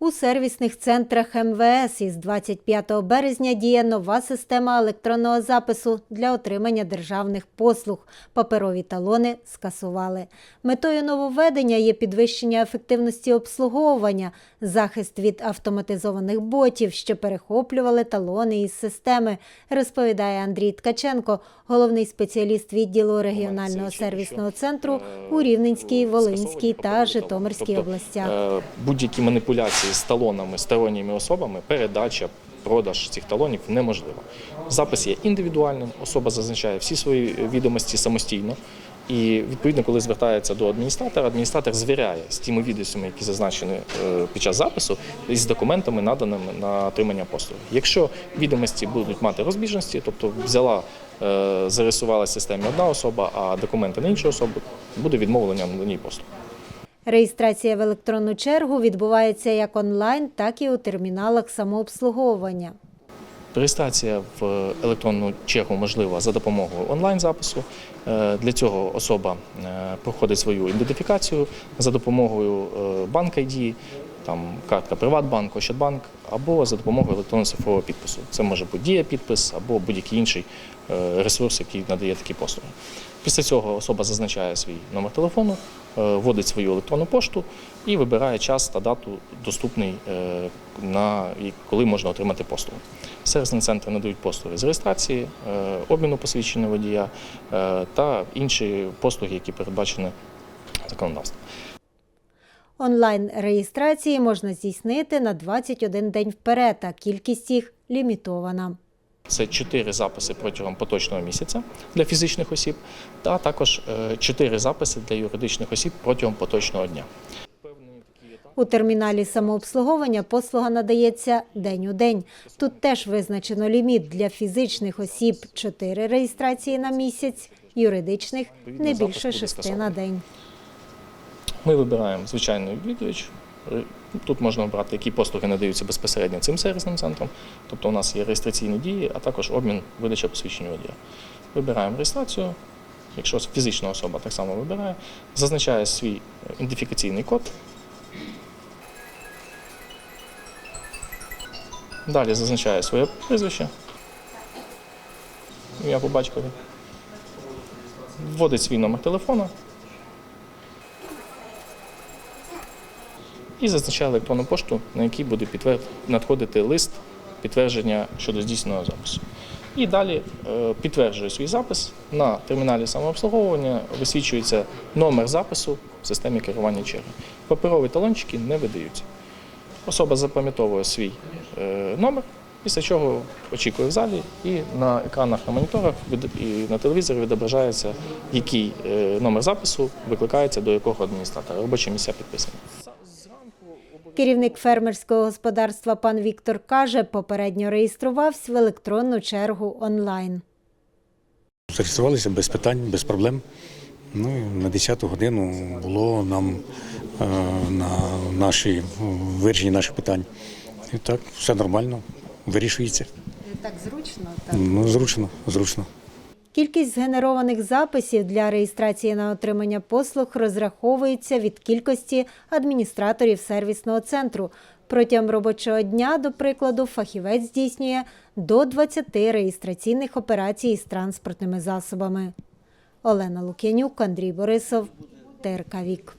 У сервісних центрах МВС із 25 березня діє нова система електронного запису для отримання державних послуг. Паперові талони скасували. Метою нововведення є підвищення ефективності обслуговування, захист від автоматизованих ботів, що перехоплювали талони із системи, розповідає Андрій Ткаченко, головний спеціаліст відділу регіонального сервісного центру у Рівненській, Волинській та Житомирській Тобто, областях. е, Будь-які маніпуляції з талонами сторонніми особами, передача, продаж цих талонів неможлива. Запис є індивідуальним, особа зазначає всі свої відомості самостійно. І відповідно, коли звертається до адміністратора, адміністратор звіряє з тими відомостями, які зазначені е, під час запису, і з документами, наданими на отримання послуги. Якщо відомості будуть мати розбіжності, тобто взяла, е, зарисувала в системі одна особа, а документи на іншу особу, буде відмовлення на ній послуг. Реєстрація в електронну чергу відбувається як онлайн, так і у терміналах самообслуговування. Реєстрація в електронну чергу можлива за допомогою онлайн-запису. Е, Для цього особа е, проходить свою ідентифікацію за допомогою е, банк ID, там картка Приватбанк, Ощадбанк або за допомогою електронного цифрового підпису. Це може бути дія підпис або будь-який інший е, ресурс, який надає такі послуги. Після цього особа зазначає свій номер телефону, е, вводить свою електронну пошту і вибирає час та дату доступний, е, на коли можна отримати послугу. Сервісні центри надають послуги з реєстрації, обміну посвідчення водія та інші послуги, які передбачені законодавством. Онлайн реєстрації можна здійснити на 21 день вперед, а кількість їх лімітована. Це чотири записи протягом поточного місяця для фізичних осіб, та також е, чотири записи для юридичних осіб протягом поточного дня. У терміналі самообслуговування послуга надається день у день. Тут теж визначено ліміт для фізичних осіб 4 реєстрації на місяць, юридичних не більше 6 на день. Ми вибираємо звичайний відвідувач. Тут можна обрати, які послуги надаються безпосередньо цим сервісним центром. Тобто у нас є реєстраційні дії, а також обмін видача посвідчення водія. Вибираємо реєстрацію. Якщо фізична особа так само вибирає, зазначає свій е, ідентифікаційний код. Далі зазначає своє прізвище. Ім'я по батькові. Вводить свій номер телефону. І зазначає електронну пошту, на якій буде надходити лист підтвердження щодо здійсненого запису. І далі е, підтверджує свій запис на терміналі самообслуговування, висвічується номер запису в системі керування черги. Паперові талончики не видаються. Особа запам'ятовує свій е, номер, після чого очікує в залі, і на екранах на моніторах і на телевізорі відображається, який е, номер запису викликається до якого адміністратора. Робочі місця підписані. Керівник фермерського господарства пан Віктор каже, попередньо реєструвався в електронну чергу онлайн. Зареєструвалися без питань, без проблем. Ну, на 10 годину було нам е, на наші вирішення наших питань. І так, все нормально, вирішується. Так зручно, Так? Ну, зручно, зручно. Кількість згенерованих записів для реєстрації на отримання послуг розраховується від кількості адміністраторів сервісного центру. Протягом робочого дня, до прикладу, фахівець здійснює до 20 реєстраційних операцій з транспортними засобами. Олена Лук'янюк, Андрій Борисов, ТРК Вік.